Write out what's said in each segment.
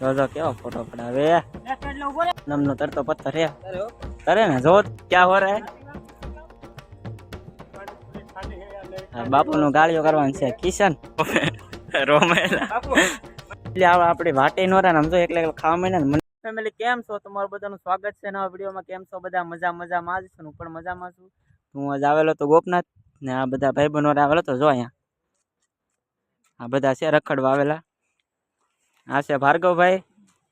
જો જો કેવો ફોટો પડાવે? નમનો તરતો પથ્થર હે. તરે ને જો ક્યાં હો રે બાપુ નું ગાળીઓ કરવાનું છે કિશન. રોમેલા. એટલે આ આપણી વાટે નો રહે તો એકલા એકલા ખાવા મહિના ને મને. ફેમિલી કેમ છો? તમારું બધાનું સ્વાગત છે નવા વિડીયોમાં. કેમ છો? બધા મજા મજામાં જ છે હું પણ મજામાં છું. હું આજ આવેલો તો ગોપનાથ ને આ બધા ભાઈ બનો આવેલો તો જો અહીંયા. આ બધા છે રખડવા આવેલા. આ છે ભાર્ગવભાઈ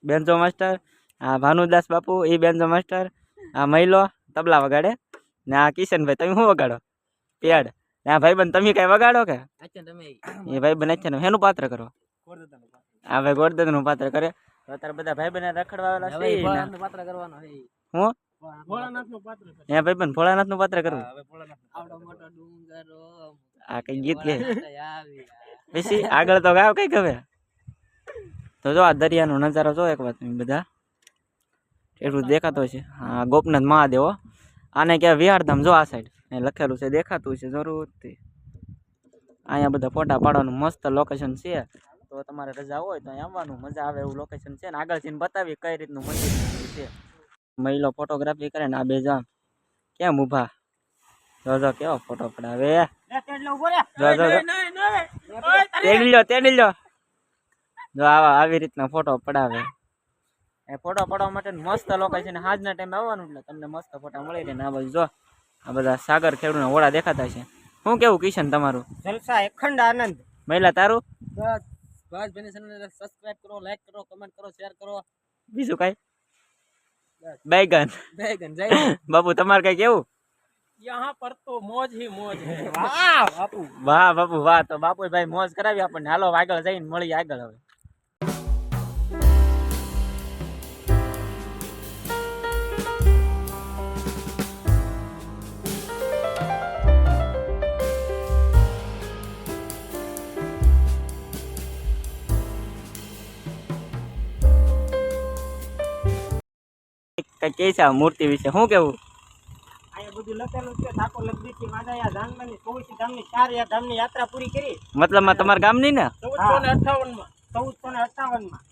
બેન્જો માસ્ટર આ ભાનુદાસ બાપુ એ બેન્જો માસ્ટર આ મહિલો તબલા વગાડે ને આ કિશનભાઈ તમે શું વગાડો? પેડ. ને આ બન તમે કઈ વગાડો કે? એ. ભાઈબંધ છે ને એનું પાત્ર કરો? આ ભાઈ ગોરદનનું પાત્ર કરે. તો અત્યારે બધા ભાઈ બને રખડવા આવેલા છે પાત્ર કરવાનો હું. ભાઈબંધ ભોળાનાથનું પાત્ર કરવું. આવડો મોટો ડુંગરો આ કઈ ગીત કે? પછી આગળ તો ગાવ કઈ હવે. તો જો આ દરિયાનો નજારો જો એક વાત બધા. એટલું દેખાતો છે હા ગોપનાથ મહાદેવ આને કહેવાય વિહારધામ જો આ સાઈડ એ લખેલું છે દેખાતું છે જરૂરથી અહીંયા બધા ફોટા પાડવાનું મસ્ત લોકેશન છે. તો તમારે રજા હોય તો અહીંયા આવવાનું મજા આવે એવું લોકેશન છે. ને આગળ જઈને બતાવી કઈ રીતનું મંદિર છે. મહિલો ફોટોગ્રાફી કરે ને આ બે જામ કેમ ઊભા? જો જો કેવો ફોટો પડાવે? જો જો જો. તેડી લો તેડી લ્યો. જો આવા આવી રીતના ફોટો પડાવે. એ ફોટો પડવા માટે મસ્ત લોકો છે ને આજના ટાઈમે આવવાનું એટલે તમને મસ્ત ફોટા મળી રહે આ બાજુ જો. આ બધા સાગર ખેડૂના ઓળા દેખાતા છે. શું કેવું કિશન તમારું? જલસા અખંડ આનંદ. મહિલા તારું? બસ બેની ચેનલને સબસ્ક્રાઇબ કરો લાઈક કરો કમેન્ટ કરો શેર કરો. બીજું કાઈ? બેગન. બેગન જય બાપુ તમારે કઈ કેવું? યહાં પર તો મોજ હી મોજ હે. વાહ બાપુ. વાહ બાપુ વાહ. તો બાપુ ભાઈ મોજ કરાવી આપણને. હાલો આગળ જઈને મળી આગળ હવે. કઈ કે છે આ મૂર્તિ વિશે? શું કેવું? મતલબ તમારા ગામની ને? ચૌદસો ને ચૌદસો ને અઠાવનમાં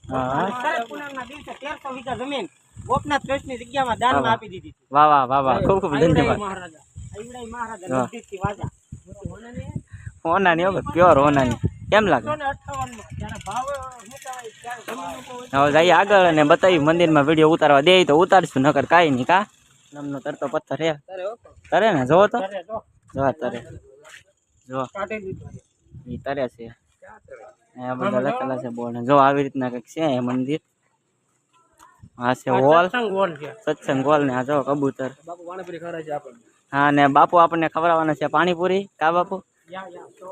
દિવસે તેરસો વીઘા જમીન ગોપનાથ ટ્રસ્ટની જગ્યામાં દાનમાં આપી દીધી વાહ વાહ વાહ વાહ. ખૂબ ખૂબ ધન્યવાદ. મહારાજા મહારાજા હા. લગદીથી વાજા હોનાની પ્યોર હોનાની. કેમ લાગે? હવે જઈએ આગળ અને બતાવી મંદિરમાં વીડિયો ઉતારવા દે તો ઉતારશું નકર કાંઈ નહીં કા? નમનો તરતો પથ્થર હે. તરે ને જોવો તો. ત્યારે જો. જો તરે. જો. એ તરે છે. અહીંયા બધા લખેલા છે બોર્ડ. જો આવી રીતના કંઈક છે એ મંદિર. હા છે હોલ. સત્સંગ વોલ હોલ ને આ જો કબૂતર. હા ને બાપુ આપણને ખવડાવવાના છે પાણીપુરી કા બાપુ?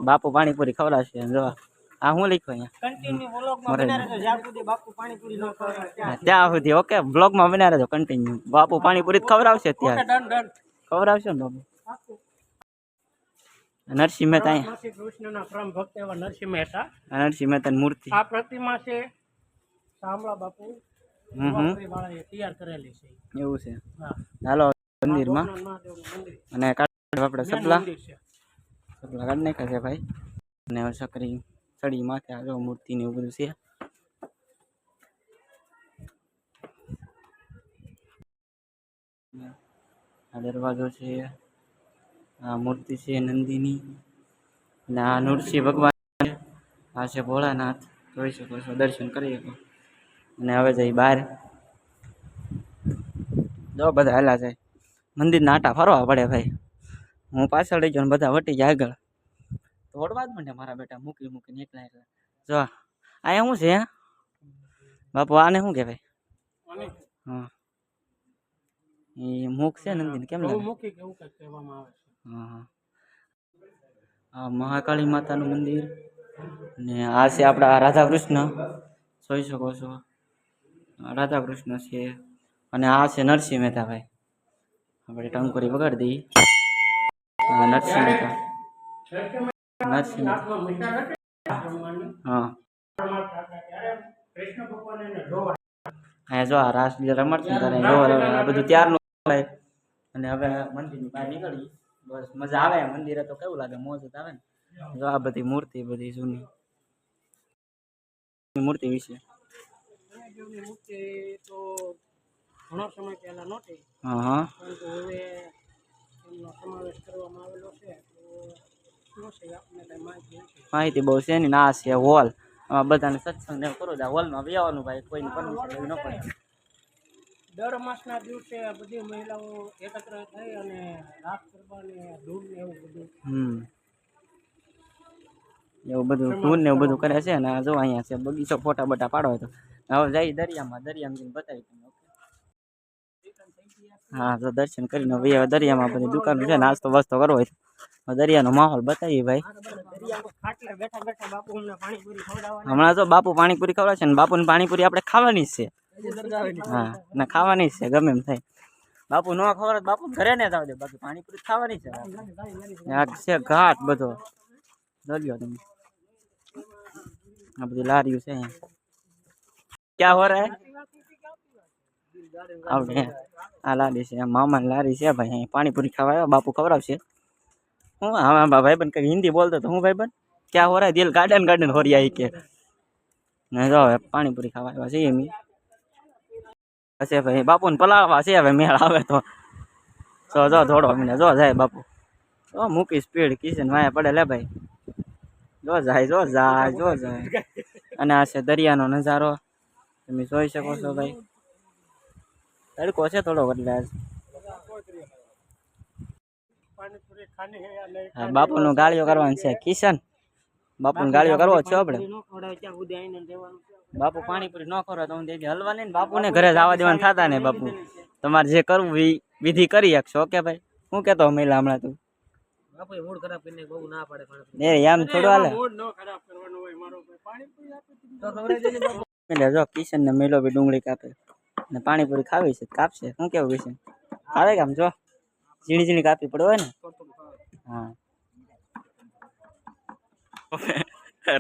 બાપુ પાણીપુરી ખવડાવશે જો. આ શું લખ્યું અહીંયા? ત્યાં સુધી. ઓકે બ્લોગમાં બના રહેજો કન્ટિન્યુ બાપુ પાણીપુરી ખવડાવશે ત્યારે ખવડાવશે ને બાપુ? નરસિંહ મહેતા શ્રી કૃષ્ણના પરમ ભક્ત એવા નરસિંહ મહેતા. નરસિંહ મહેતાની મૂર્તિ. આ પ્રતિમા છે શામળા બાપુ. તૈયાર કરેલી છે. એવું છે. હાલો મંદિરમાં. અને કાઢવા આપણે સપલા. મંદિર છે સપલા નાખ્યા ભાઈ. અને હવે સકરી સડી માથે આ જો મૂર્તિ ને એવું છે. આ દરવાજો છે, આ મૂર્તિ છે નંદીની. અને આ નૃસિંહ ભગવાન. આ છે ભોળાનાથ. જોઈ શકો છો, દર્શન કરી શકો. અને હવે જઈ બહાર. જો બધા હાલા છે. મંદિરના નાટા ફરવા પડે ભાઈ. હું પાછળ રહી ગયો ને બધા વટી ગયા આગળ. દોડવા જ માંડે મારા બેટા મૂકી મૂકીને એકલા એકલા જો અહીંયા શું છે હે? બાપુ આને શું કહેવાય? હા. એ મુખ છે નંદીને કેમ લાગે? હા આ મહાકાળી માતાનું મંદિર ને આ છે આપણા રાધા કૃષ્ણ જોઈ શકો છો. રાધા કૃષ્ણ છે. અને આ છે નરસિંહ મહેતાભાઈ. આપણે ટંકોરી વગાડી દઈએ. નરસિંહ મહેતા નરસિંહ. હા. અહીંયા જો આ રાસ રમત છે ત્યારે જો આ બધું ત્યારનું અને હવે મંદિરની બહાર નીકળી. બસ મજા આવે મંદિરે તો કેવું લાગે? મોજ જ આવે ને. જો આ બધી મૂર્તિ બધી જૂની. મૂર્તિ વિશે. મૂર્તિ તો ઘણો સમય પહેલા નહોતી. હા હા. હવે સમાવેશ કરવામાં આવેલો છે તો શું છે આપણને કઈ માહિતી માહિતી બહુ છે નહીં ના છે હોલ. આમાં બધાને સત્સંગ ને કરો હોલમાં બેવાનું ભાઈ કોઈ પરમિશન લેવી ન પડે. દર માસના દિવસે બધી મહિલાઓ એકત્ર થઈ અને રાસ ગરબા ને ધૂળ ને એવું બધું. હમ. એવું બધું ધૂન ને એવું બધું કરે છે ને આ જો અહીંયા છે બગીચો ફોટા બટા પાડો તો. હવે જાય દરિયામાં દરિયામાં જઈને બતાવી તમને હા, તો દર્શન કરીને ભાઈ હવે દરિયામાં બધી દુકાનો છે નાસ્તો વાસ્તો કરવો હોય તો દરિયાનો માહોલ બતાવીએ ભાઈ. હમણાં તો બાપુ પાણીપુરી ખવડાવે છે ને, બાપુને પાણીપુરી આપણે ખાવાની જ છે. હા, ના, ખાવાની જ છે, ગમે એમ થાય. બાપુ નો ખબર બાપુ ઘરે ને જાવ બાકી પાણીપુરી ખાવાની છે. આ છે ઘાટ બધો. દરિયો તમે. આ બધી લારીઓ છે ક્યાં હો રહા? આપણે આ લારી છે, મામાની લારી છે ભાઈ, અહીં પાણીપુરી ખાવા આવ્યા, બાપુ ખવડાવશે. હું હા ભાઈ બન કંઈક હિન્દી બોલતો તો હું ભાઈ બન ક્યાં હો રહા દિલ ગાર્ડન ગાર્ડન હોરિયા કે. ને જો હવે પાણીપુરી ખાવા આવ્યા છે એમ હશે ભાઈ, બાપુને પલાળવા છે હવે મેળ આવે તો. જો જો થોડો મને જો જાય બાપુ. જો, મૂકી સ્પીડ, કિશન વાયા પડે લે ભાઈ. જો જાય જો જાય જો જાય. અને આ છે દરિયાનો નજારો. તમે જોઈ શકો છો ભાઈ. તડકો છે થોડો એટલે બાપુનું ગાળિયો કરવાનું છે. કિશન બાપુનું ગાળિયો કરવો છો આપણે. બાપુ પાણીપુરી ન કરો તો હું હલવા નહીં ને બાપુને ઘરે જવા દેવાનું થતા ને બાપુ. તમારે જે કરવું એ વિધિ કરી શકશો ઓકે ભાઈ? હું કેતો મહિલા હમણાં તું? બાપુ. જો કિશન ને મેલો બી ડુંગળી કાપે. ને પાણીપુરી ખાવી છે કાપશે. શું કેવું છે ખાવે કે આમ જો? ઝીણી ઝીણી કાપી પડે હોય ને? હા.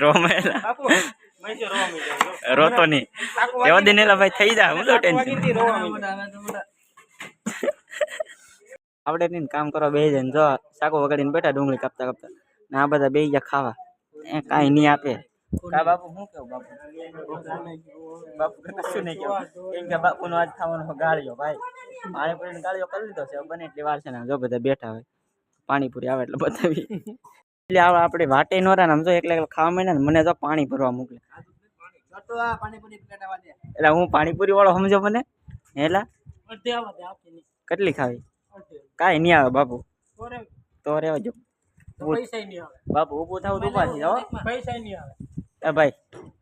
રોમેલા. રોતો નહીં એવા દિન એલા ભાઈ થઈ જાય હું તો ટેન્શન આપણે નહીં કામ કરવા બે જાય ને જો સાકો વગાડીને બેઠા ડુંગળી કાપતા કાપતા. ને આ બધા બે ગયા ખાવા. એ કાંઈ નહીં આપે. કા બાપુ શું કેવું બાપુ? બાપુ કશું નહીં કેવું કેમ કે બાપુનો આજ ખાવાનો ગાળ્યો ભાઈ પાણીપુરીને ગાળ્યો કરી લીધો છે બને એટલી વાર છે ને જો બધા બેઠા હોય પાણીપુરી આવે એટલે બતાવી એટલે આ આપણે વાટે નો રહે ને જો એકલા એકલા ખાવા માંડે ને મને જો પાણી ભરવા મોકલે એટલે હું પાણીપુરી વાળો સમજો મને આવા નહીં કેટલી ખાવી કાંઈ નહીં આવે બાપુ તો રેવા જો તો આવે બાપુ ઊભું થાવ તો ઊભા થઈ જાઓ પૈસા નહીં આવે ભાઈ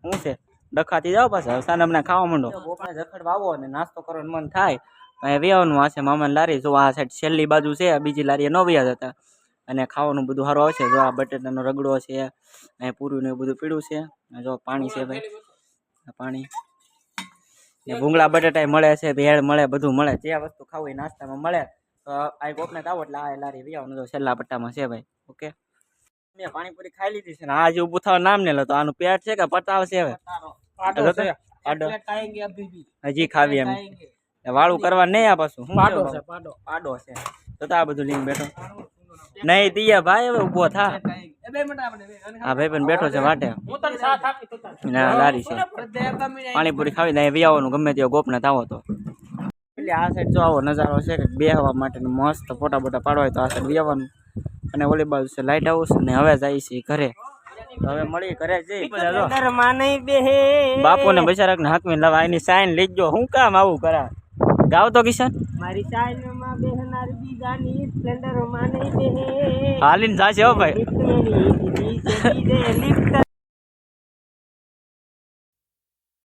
શું છે? ડખાતી જાઓ પાછા. સાનમ હમણાં ખાવા માંડો. બપોરે જખડ વાવો અને નાસ્તો કરવાનું મન થાય અહીંયા વેવાનું આ છે મામાની લારી. જો આ સાઈડ છેલ્લી બાજુ છે બીજી લારી ન વ્યા હતા અને ખાવાનું બધું સારું આવશે જો આ બટેટાનો રગડો છે અહીંયા પૂરું ને એવું બધું પીળું છે. જો પાણી છે ભાઈ. પાણી. ને ભૂંગળા બટેટા મળે છે ભેળ મળે બધું મળે. જે વસ્તુ ખાવું એ નાસ્તામાં મળે. તો આ કોપને આવો એટલે આ લારી વ્યાવાનું જો છેલ્લા પટ્ટામાં છે ભાઈ. ઓકે? મેં પાણીપુરી ખાઈ લીધી છે ને આ જે ઊભું થવા નામ ને લો તો આનું પેટ છે કે પતાવ છે હવે? હજી ખાવી એમ. વાળું કરવા નહીં આ પાછું. પાડો છે પાડો. છે. તો આ બધું લઈને બેઠો. નહીં તિયા ભાઈ હવે ઊભો થા. હા ભાઈ પણ બેઠો છે માટે ના લારી છે. પાણીપુરી ખાવી નહીં વિયાવાનું ગમે તે ગોપને થાવો તો. એટલે આ સાઈડ જો આવો નજારો છે કે બેહવા માટે મસ્ત ફોટા બોટા પાડવા તો આ સાઈડ વ્યાવાનું. અને ઓલી બાજુ છે લાઇટ હાઉસ ને હવે જાય છે ઘરે. હવે મળી ઘરે જઈ બેહે બાપુને બચારાક ને હાકવીને લાવા એની સાઈન લીજો હું કામ આવું કરા ગાવ તો કિશન મારી સાઈનમાં બેહનાર બીજાની સ્પ્લેન્ડરમાં નહીં બેહે હાલીન જાશે હો ભાઈ